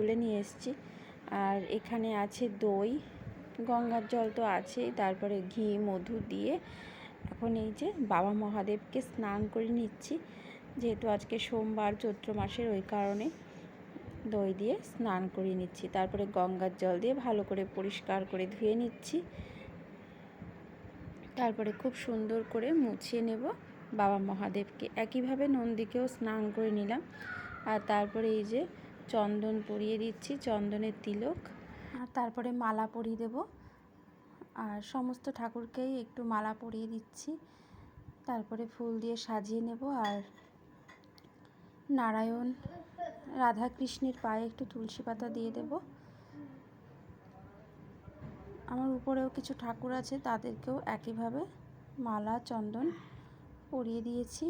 তুলে নিয়ে এসেছি। আর এখানে আছে দই, গঙ্গার জল তো আছেই, তারপরে ঘি, মধু দিয়ে এখন এই যে বাবা মহাদেবকে স্নান করে নিচ্ছি। যেহেতু আজকে সোমবার, চৈত্র মাসের ওই কারণে দই দিয়ে স্নান করিয়ে নিচ্ছি। তারপরে গঙ্গার জল দিয়ে ভালো করে পরিষ্কার করে ধুয়ে নিচ্ছি। তারপরে খুব সুন্দর করে মুছিয়ে নেব বাবা মহাদেবকে। একইভাবে নন্দীকেও স্নান করে নিলাম। আর তারপরে এই যে চন্দন পরিয়ে দিচ্ছি, চন্দনের তিলক। আর তারপরে মালা পরিয়ে দেব। আর সমস্ত ঠাকুরকেই একটু মালা পরিয়ে দিচ্ছি। তারপরে ফুল দিয়ে সাজিয়ে নেব। আর নারায়ণ রাধা কৃষ্ণের পায়ে একটু তুলসী পাতা দিয়ে দেব। আমার উপরেও কিছু ঠাকুর আছে, তাদেরকেও একইভাবে মালা, চন্দন পরিয়ে দিয়েছি।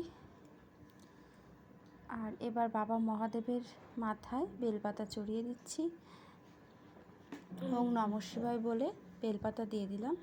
আর এবার বাবা মহাদেবের মাথায় বেলপাতা চড়িয়ে দিচ্ছি। এবং নম শিবায় বলে বেলপাতা দিয়ে দিলাম।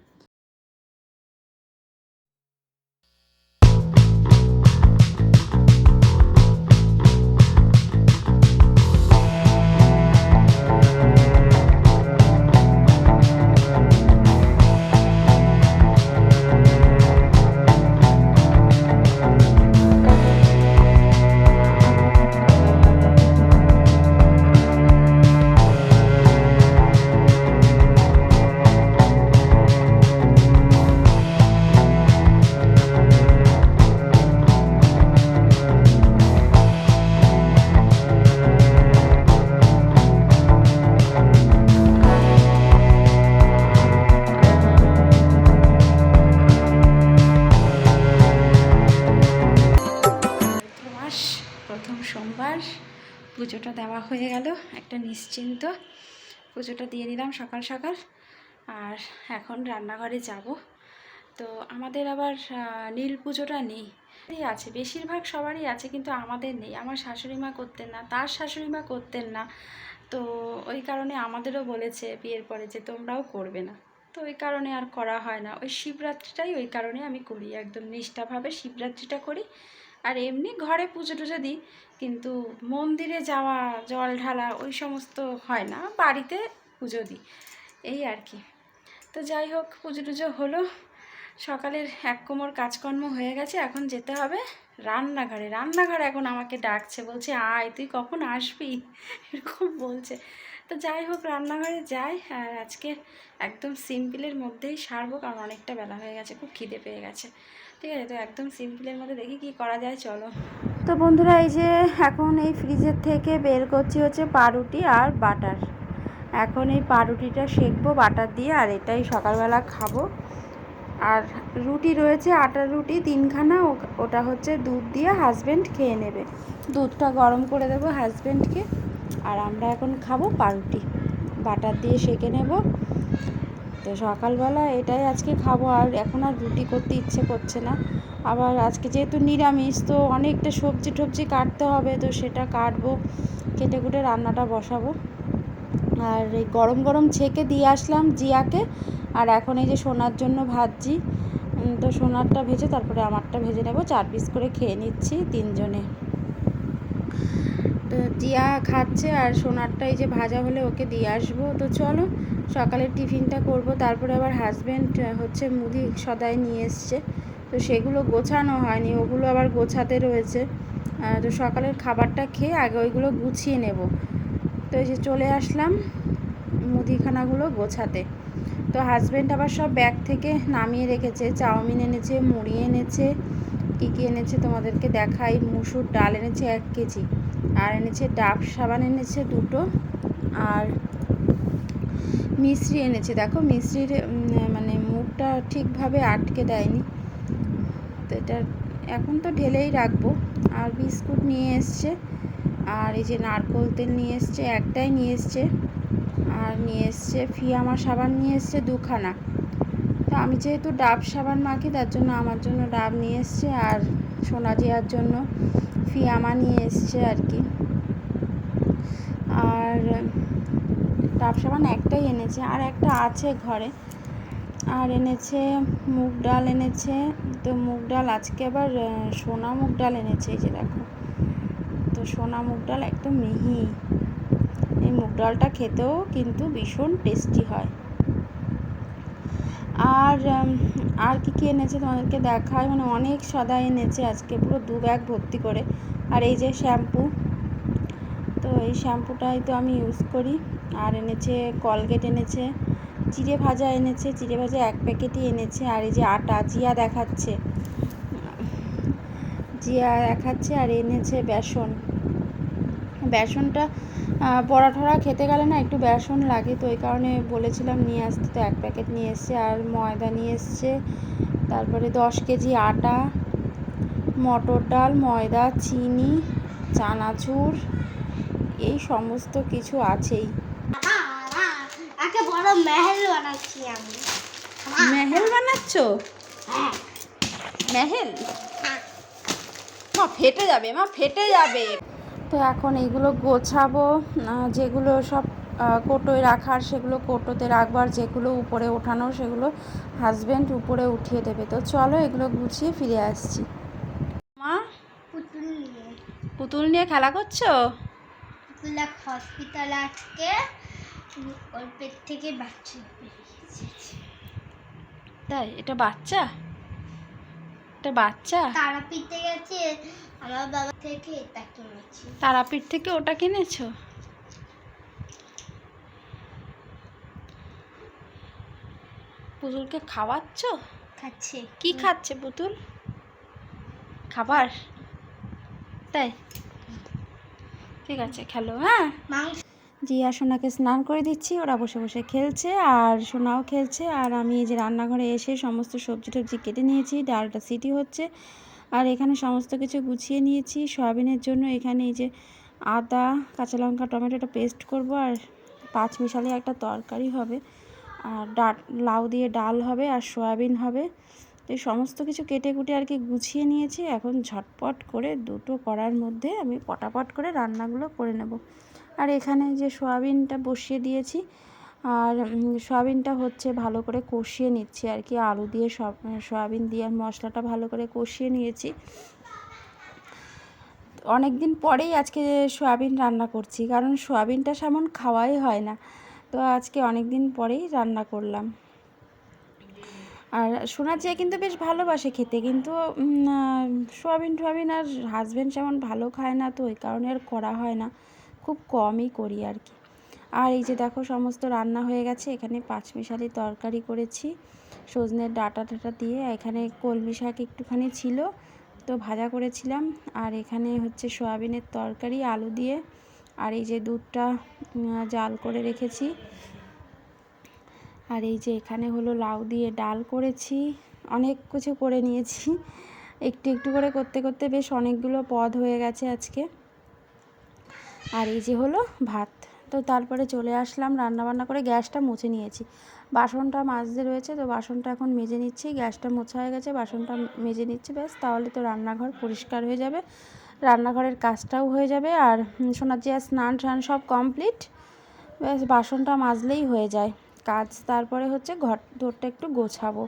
দেওয়া হয়ে গেল, একটা নিশ্চিন্ত পুজোটা দিয়ে নিলাম সকাল সকাল, আর এখন রান্নাঘরে যাব। তো আমাদের আবার নীল পুজোটা নেই। আছে, বেশিরভাগ সবারই আছে, কিন্তু আমাদের নেই। আমার শাশুড়ি মা করতেন না, তার শাশুড়ি মা করতেন না। তো ওই কারণে আমাদেরও বলেছে বিয়ের পরে যে তোমরাও করবে না। তো ওই কারণে আর করা হয় না। ওই শিবরাত্রিটাই ওই কারণে আমি করি, একদম নিষ্ঠাভাবে শিবরাত্রিটা করি। আর এমনি ঘরে পুজো টুজো দিই, কিন্তু মন্দিরে যাওয়া, জল ঢালা ওই সমস্ত হয় না, বাড়িতে পুজো দিই, এই আর কি। তো যাই হোক, পুজো টুজো হলো, সকালের এক কোমর কাজকর্ম হয়ে গেছে, এখন যেতে হবে রান্নাঘরে। রান্নাঘরে এখন আমাকে ডাকছে, বলছে, আয়, তুই কখন আসবি? এরকম বলছে। তো যাই হোক, রান্নাঘরে যাই, আর আজকে একদম সিম্পলের মধ্যেই সারবো, কারণ অনেকটা বেলা হয়ে গেছে, খুব খিদে পেয়ে গেছে। ঠিক আছে, তো একদম সিম্পলের মধ্যে দেখি কি করা যায়, চলো। তো বন্ধুরা, এই যে এখন এই ফ্রিজের থেকে বের করছি হচ্ছে পাউরুটি আর বাটার। এখন এই পাউরুটিটা সেকবো বাটার দিয়ে, আর এটাই সকালবেলা খাব। আর রুটি রয়েছে আটার রুটি তিনখানা ওটা হচ্ছে দুধ দিয়ে হাজব্যান্ড খেয়ে নেবে। দুধটা গরম করে দেবো হাজব্যান্ডকে আর আমরা এখন খাব পাউরুটি। বাটার দিয়ে সেকে নেব। তো সকালবেলা এটাই আজকে খাব, আর এখন আর রুটি করতে ইচ্ছে করছে না। আবার আজকে যেহেতু নিরামিষ, তো অনেকটা সবজি টবজি কাটতে হবে, তো সেটা কাটবো, কেটে কুটে রান্নাটা বসাবো। আর এই গরম গরম ছেঁকে দিয়ে আসলাম জিয়াকে, আর এখন এই যে সোনার জন্য ভাজছি। তো সোনারটা ভেজে তারপরে আমারটা ভেজে নেব, চার পিস করে খেয়ে নিচ্ছি তিনজনে। তো জিয়া খাচ্ছে, আর সোনারটা এই যে ভাজা হলে ওকে দিয়ে আসব। তো চলো সকালের টিফিনটা করব, তারপরে আবার হাজব্যান্ড হচ্ছে মুদি সদাই নিয়ে এসছে। তো সেগুলো গোছানো হয়নি, ওগুলো আবার গোছাতে রয়েছে। তো সকালের খাবারটা খেয়ে আগে ওইগুলো গুছিয়ে নেব। তো এই যে চলে আসলাম মুদিখানাগুলো গোছাতে। তো হাজব্যান্ড আবার সব ব্যাগ থেকে নামিয়ে রেখেছে, চাউমিন এনেছে, মুড়ি এনেছে, কী কী এনেছে তোমাদেরকে দেখাই। মুসুর ডাল এনেছে এক কেজি, আর এনেছে ডাব, সাবান এনেছে দুটো, আর মিশ্রি এনেছে। দেখো মিশ্রির মানে মুখটা ঠিকভাবে আটকে দেয়নি। তো এটা এখন তো ঢেলেই রাখব। আর বিস্কুট নিয়ে এসছে। আর এই যে নারকোল তেল নিয়ে এসছে, একটাই নিয়ে এসছে। আর নিয়ে এসছে ফিয়ামা সাবান নিয়ে এসছে দুখানা। তো আমি যেহেতু ডাব সাবান মাখি, তার জন্য আমার জন্য ডাব নিয়ে এসছে। আর সোনা জিয়ার জন্য ফিয়ামা নিয়ে এসছে আর কি আর ডাব সাবান একটাই এনেছে, আর একটা আছে ঘরে। আর এনেছে মুগ ডাল এনেছে, তো মুগ ডাল আজকে আবার সোনা মুগ ডাল এনেছে, এই যে দেখো। তো সোনা মুগ ডাল একদম মিহি। এই মুগ ডালটা খেতেও কিন্তু ভীষণ টেস্টি হয়। আর আর কি কি এনেছে তোমাদেরকে দেখায় মানে অনেক সদা এনেছে আজকে, পুরো দু ব্যাগ ভর্তি করে। আর এই যে শ্যাম্পু তো এই শ্যাম্পুটাই তো আমি ইউজ করি। আর এনেছে কলগেট এনেছে, চিড়ে ভাজা এনেছে, চিড়ে ভাজা এক প্যাকেটই এনেছে। আর এই যে আটা, জিয়া দেখাচ্ছে। জিয়া দেখাচ্ছে আর এনেছে বেসন। বেসনটা বড়া ঠড়া খেতে গেলে না একটু বেসন লাগে। তো ওই কারণে বলেছিলাম নিয়ে আসতে। তো এক প্যাকেট নিয়ে এসছে আর ময়দা নিয়ে এসছে। তারপরে দশ কেজি আটা, মটর ডাল, ময়দা, চিনি, চানাচুর এই সমস্ত কিছু আছেই। একটা বড় মেহেল বানাচ্ছি আমি। মেহেল বানাচ্ছ? হ্যাঁ। মেহেল? মা ফেটে যাবে মা ফেটে যাবে। তো এখন এইগুলো গোছাবো যেগুলো সব কোটোয় রাখার সেগুলো কোটোতে রাখবার যেগুলো উপরে ওঠানো সেগুলো হাজবেন্ড উপরে উঠিয়ে দেবে। তো চলো এগুলো গুছিয়ে ফিরে আসছি। মা পুতুল নিয়ে। পুতুল নিয়ে খেলা করছ? পুতুল এক হসপিটালে আজকে ওর পেট থেকে বাচ্চা বেরিয়েছে তাই? এটা বাচ্চা? এটা বাচ্চা? তারাপীঠে গেছে আমার বাবা থেকে এটা কিনেছি। তারাপীঠ থেকে ওটা কিনেছো? পুতুলকে খাওয়াচ্ছ? খাচ্ছে। কি খাচ্ছে পুতুল? খাবার? তাই? ঠিক আছে খেলো হ্যাঁ? মাংস জিয়া সোনাকে স্নান করে দিচ্ছি ওরা বসে বসে খেলছে আর সোনাও খেলছে আর আমি এই যে রান্নাঘরে এসে সমস্ত সবজি টবজি কেটে নিয়েছি ডালটা সিটি হচ্ছে আর এখানে সমস্ত কিছু গুছিয়ে নিয়েছি সয়াবিনের জন্য এখানে এই যে আদা কাঁচা লঙ্কা টমেটোটা পেস্ট করব আর পাঁচ মিশালি একটা তরকারি হবে আর ডাল লাউ দিয়ে ডাল হবে আর সয়াবিন হবে তো এই সমস্ত কিছু কেটে কুটে আর কি গুছিয়ে নিয়েছি, এখন ঝটপট করে দুটো করার মধ্যে আমি পটাপট করে রান্নাগুলো করে নেব। আর এখানে যে সয়াবিনটা বসিয়ে দিয়েছি, আর সয়াবিনটা হচ্ছে ভালো করে কষিয়ে নিচ্ছি আর কি, আলু দিয়ে সব, সয়াবিন দিয়ে আর মশলাটা ভালো করে কষিয়ে নিয়েছি। অনেক দিন পরেই আজকে সয়াবিন রান্না করছি, কারণ সয়াবিনটা সেমন খাওয়াই হয় না। তো আজকে অনেক দিন পরেই রান্না করলাম। আর শোনা যায় কিন্তু বেশ ভালোবাসে খেতে, কিন্তু সোয়াবিন টোয়াবিন আর হাজব্যান্ড যেমন ভালো খায় না, তো ওই কারণে আর করা হয় না। খুব কমই করি আর কি। আর এই যে দেখো সমস্ত রান্না হয়ে গেছে, এখানে পাঁচমিশালি তরকারি করেছি। সজনের ডাটা টাটা দিয়ে, এখানে কলমি শাক একটুখানি ছিল, তো ভাজা করেছিলাম। আর এখানে হচ্ছে সয়াবিনের তরকারি, আলু দিয়ে। আর এই যে দুধটা জাল করে রেখেছি। আর এই যে এখানে হলো লাউ দিয়ে ডাল করেছি, অনেক কিছু করে নিয়েছি। একটু একটু করে করতে করতে বেশ অনেকগুলো পদ হয়ে গেছে আজকে। আর এই যে হলো ভাত, তো তারপরে চলে আসলাম রান্না বান্না করে, গ্যাসটা মুছে নিয়েছি। বাসনটা মাজতে রয়েছে, তো বাসনটা এখন মেজে নিচ্ছি, গ্যাসটা মোছা হয়ে গেছে, বাসনটা মেজে নিচ্ছি, ব্যাস, তাহলে তো রান্নাঘর পরিষ্কার হয়ে যাবে, রান্নাঘরের কাজটাও হয়ে যাবে, আর সোনার যে স্নান টান সব কমপ্লিট ব্যাস, বাসনটা মাজলেই হয়ে যায়। কাজ তারপরে হচ্ছে ঘর দোরটা একটু গোছাবো।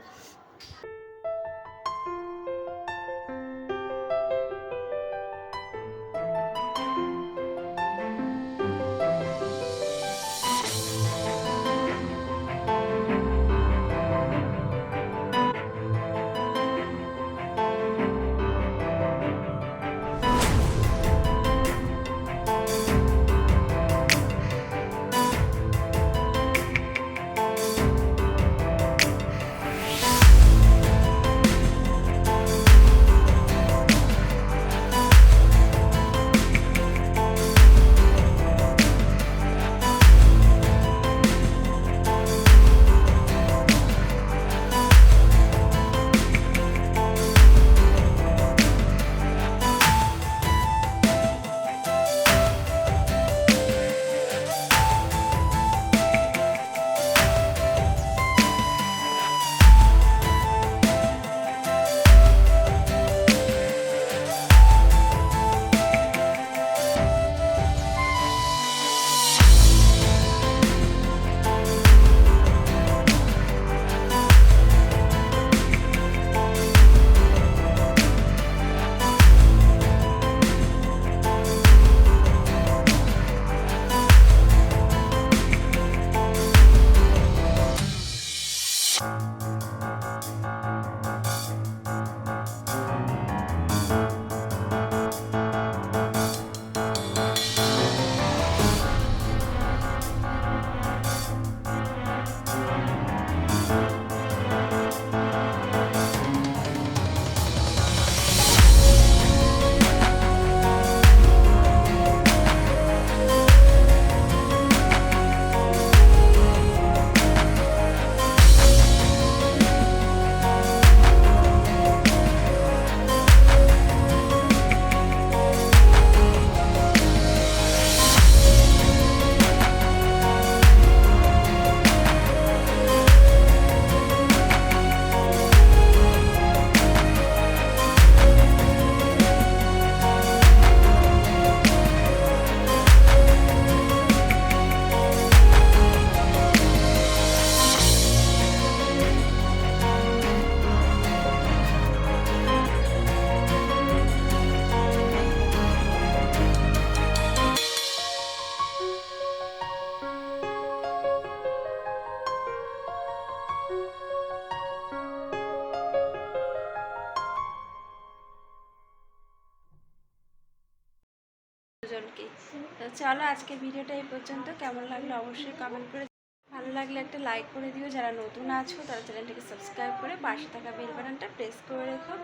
চলো আজকে ভিডিওটা এই পর্যন্ত। কেমন লাগল অবশ্যই কমেন্ট করে ভালো লাগলে একটা লাইক করে দিও। যারা নতুন আছো, তারা চ্যানেলটাকে সাবস্ক্রাইব করে পাশে থাকা বেল বাটনটা প্রেস করে রেখো।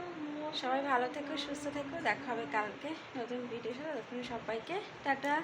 সবাই ভালো থেকো, সুস্থ থেকো। দেখা হবে কালকে নতুন ভিডিও ততক্ষণ সবাইকে টাটা।